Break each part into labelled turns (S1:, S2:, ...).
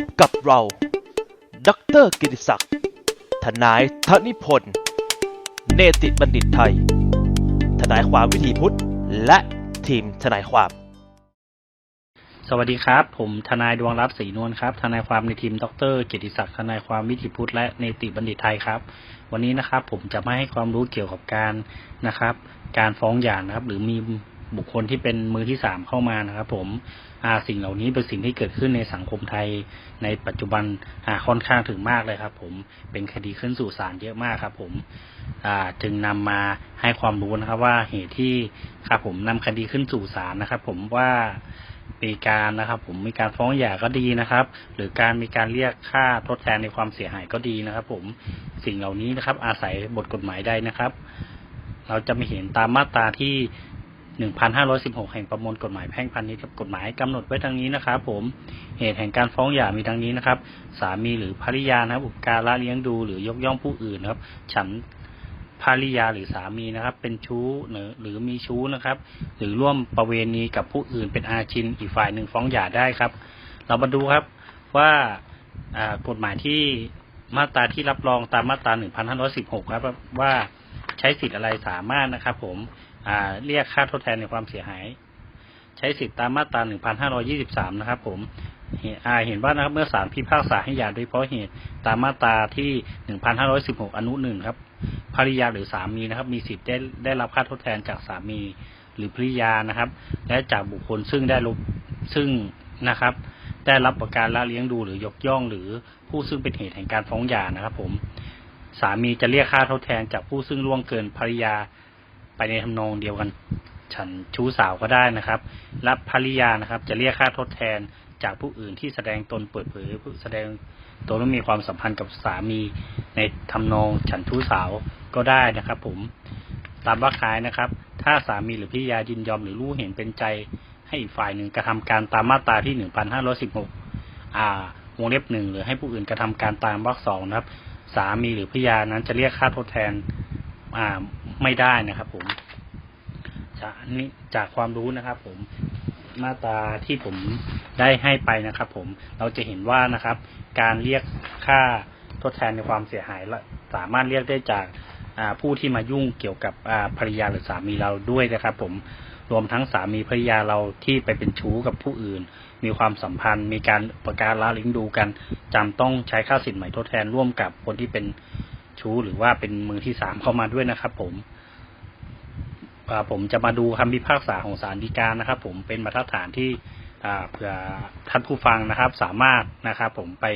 S1: บกับเรา ดรกิติศักดิ์ ทนายธนิพนธ์ เนติบัณฑิตไทย ทนายความวิถีพุทธ และทีมทนายความ
S2: สวัสดีครับ ผมทนายดวงรัตน์ศรีนวลครับ ทนายความในทีม ดรกียรติศักดิ์ ทนายความวิถีพุทธ และเนติบัณฑิตไทยครับ วันนี้นะครับ ผมจะมาให้ความรู้เกี่ยวกับการนะครับ การฟ้องหย่านะครับ หรือมี บุคคลที่เป็นมือที่สามเข้ามานะครับ ผมสิ่งเหล่านี้เป็นสิ่งที่เกิดขึ้นในสังคมไทยในปัจจุบันค่อนข้างถึงมากเลยครับ ผมเป็นคดีขึ้นสู่ศาลเยอะมากครับ ผมจึงนำมาให้ความรู้นะครับ ว่าเหตุที่ครับผมนำคดีขึ้นสู่ศาลนะครับ ผมว่ามีการนะครับ ผมมีการฟ้องหย่าก็ดีนะครับ หรือการมีการเรียกค่าทดแทนในความเสียหายก็ดีนะครับ ผมสิ่งเหล่านี้นะครับ อาศัยบทกฎหมายใดนะครับ เราจะไม่เห็นตามมาตราที่ 1,516 แห่งประมวลกฎหมายแพ่งพาณิชย์ครับกฎหมายกำหนดไว้ดังนี้นะครับผมเหตุแห่งการฟ้องหย่ามีดังนี้นะครับ สามีหรือภริยานะครับอุปการะเลี้ยงดูหรือยกย่องผู้อื่นนะครับ ฉันภริยาหรือสามีนะครับ เป็นชู้หรือหรือมีชู้นะครับ หรือร่วมประเวณีกับผู้อื่นเป็นอาชินอีกฝ่ายหนึ่งฟ้องหย่าได้ครับ เรามาดูครับว่ากฎหมายที่มาตราที่รับรองตามมาตรา 1516 ครับ ว่าใช้สิทธิ์อะไรสามารถนะครับ ผม เรียกค่าทดแทนในความเสียหาย ใช้สิทธิตามมาตรา 1523 นะครับ ผมอ่าเห็นว่านะครับเมื่อศาลพิพากษาให้หย่าโดยเพราะเหตุตามมาตราที่ 1516 อนุหนึ่งครับภริยาหรือสามีนะครับ มีสิทธิ์ได้ได้รับค่าทดแทนจากสามีหรือภริยานะครับ และจากบุคคลซึ่งได้รับซึ่งนะครับ ได้รับประการละเลี้ยงดูหรือยกย่อง หรือผู้ซึ่งเป็นเหตุแห่งการฟ้องหย่านะครับ ผม สามีจะเรียกค่าทดแทนจากผู้ซึ่งล่วงเกินภริยา ไปในทำนองเดียวกัน ฉันชู้สาวก็ได้นะครับและภริยานะครับ จะเรียกค่าทดแทนจากผู้อื่นที่แสดงตนเปิดเผยผู้แสดงตนว่ามีความสัมพันธ์กับสามีในทำนองฉันชู้สาวก็ได้นะครับ ผม ตามว่าคายนะครับ ถ้าสามีหรือภริยายินยอมหรือรู้เห็นเป็นใจให้อีกฝ่ายหนึ่งกระทำการตามมาตราที่หนึ่งพันห้าร้อยสิบหกอ่าวงเล็บหนึ่งหรือให้ผู้อื่นกระทำการตามวรรคสองนะครับ สามีหรือภริยานั้นจะเรียกค่าทดแทน อ่าไม่ได้นะครับ ผมจากนี้จากความรู้นะครับ ผมมาตราที่ผมได้ให้ไปนะครับ ผมเราจะเห็นว่านะครับ การเรียกค่าทดแทนในความเสียหายสามารถเรียกได้จากาผู้ที่มายุ่งเกี่ยวกับภรรยาหรือสามีเราด้วยนะครับ ผมรวมทั้งสามีภรรยาเราที่ไปเป็นชู้กับผู้อื่น มีความสัมพันธ์ มีการประการละลิงดูกันจำต้องใช้ค่าสินใหม่ทดแทนร่วมกับคนที่เป็น ชู้หรือว่าเป็นมือที่สามเข้ามาด้วยนะครับ ผมผมจะมาดูคำพิพากษาของศาลฎีกานะครับ ผมเป็นมาตรฐานที่เผื่อท่านผู้ฟังนะครับ สามารถนะครับ ผมไป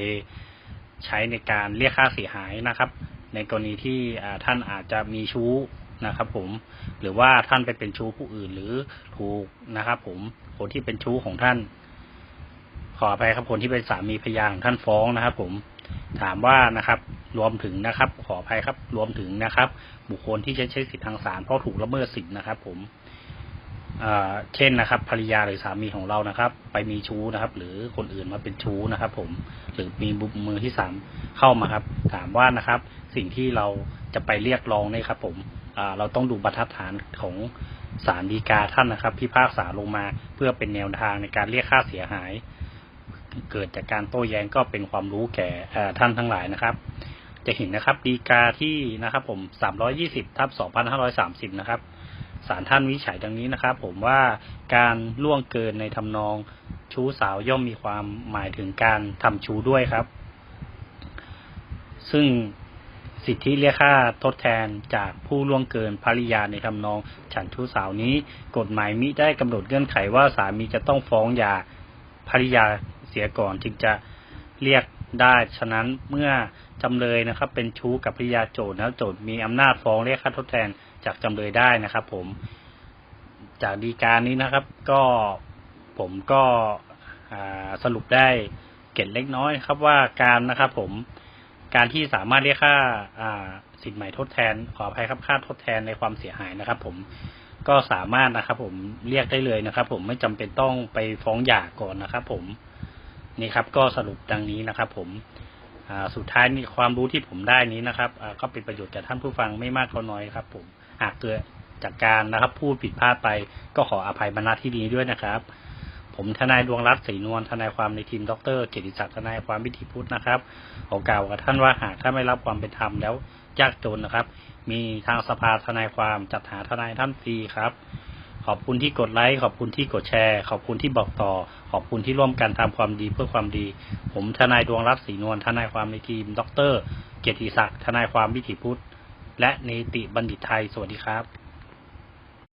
S2: ใช้ในการเรียกค่าเสียหายนะครับ ในกรณีที่ท่านอาจจะมีชู้นะครับ ผมหรือว่าท่านไปเป็นชู้ผู้อื่นหรือถูกนะครับ ผมคนที่เป็นชู้ของท่าน ขออภัยครับคนที่เป็นสามีภรรยาของท่านฟ้องนะครับ ผม ถามว่านะครับรวมถึงนะครับ ขออภัยครับ รวมถึงนะครับ บุคคลที่จะใช้สิทธิทางศาลเพราะถูกละเมิดสิทธินะครับ ผมเเช่นนะครับภรรยาหรือสามีของเรานะครับ ไปมีชู้นะครับ หรือคนอื่นมาเป็นชู้นะครับ ผมหรือมีบุมือที่สามเข้ามาครับ ถามว่านะครับ สิ่งที่เราจะไปเรียกร้องเนี่ยครับ ผมเราต้องดูบรรทัดฐานของศาลฎีกาท่านนะครับ พิพากษาลงมาเพื่อเป็นแนวทางในการเรียกค่าเสียหาย เกิดจากการโต้แย้งก็เป็นความรู้แก่ท่านทั้งหลายนะครับ จะเห็นนะครับดีกาที่นะครับ ผม320ทับ2530นะครับศาลท่านวิจัยดังนี้นะครับ ผมว่าการล่วงเกินในทำนองชู้สาวย่อมมีความหมายถึงการทำชู้ด้วยครับ ซึ่งสิทธิเรียกค่าทดแทนจากผู้ล่วงเกินภริยาในทำนองฉันชู้สาวนี้ กฎหมายมิได้กำหนดเงื่อนไขว่าสามีจะต้องฟ้องหย่าภริยา สียก่อนจึงจะเรียกได้ฉะนั้นเมื่อจำเลยนะครับ เป็นชู้กับภริยาโจทย์แล้วโจทย์มีอำนาจฟ้องเรียกค่าทดแทนจากจำเลยได้นะครับ ผม จากดีการนี้นะครับ ก็ผมก็สรุปได้เก็ดเล็กน้อยครับว่าการนะครับ ผมการที่สามารถเรียกค่าสินใหม่ทดแทน ขออภัยครับค่าทดแทนในความเสียหายนะครับ ผมก็สามารถนะครับ ผมเรียกได้เลยนะครับ ผมไม่จำเป็นต้องไปฟ้องหย่าก่อนนะครับ ผม นี่ครับ ก็สรุปดังนี้นะครับ ผมสุดท้ายนี่ความรู้ที่ผมได้นี้นะครับก็เป็นประโยชน์แก่ท่านผู้ฟังไม่มากก็น้อยครับ ผมหากเกิดจากการนะครับ พูดผิดพลาดไปก็ขออภัยมาณที่นี้ด้วยนะครับผผมทนายดวงรัตน์ศรีนวลทนายความในทีมดรเกียรติศักดิ์ทนายความวิถีพุทธนะครับขอกล่าวกับท่านว่าหากท่านไม่รับความเป็นธรรมแล้วยากจนนะครับ มีทางสภาทนายความจัดหาทนายท่านฟรีครับ ขอบคุณที่กดไลค์ขอบคุณที่กดแชร์ ขอบคุณที่บอกต่อ ขอบคุณที่ร่วมกันทำความดีเพื่อความดี ผมทนายดวงรัตน์ศรีนวลทนายความในทีม ดร เกียรติศักดิ์ทนายความวิถีพุทธ และเนติบัณฑิตไทยสวัสดีครับ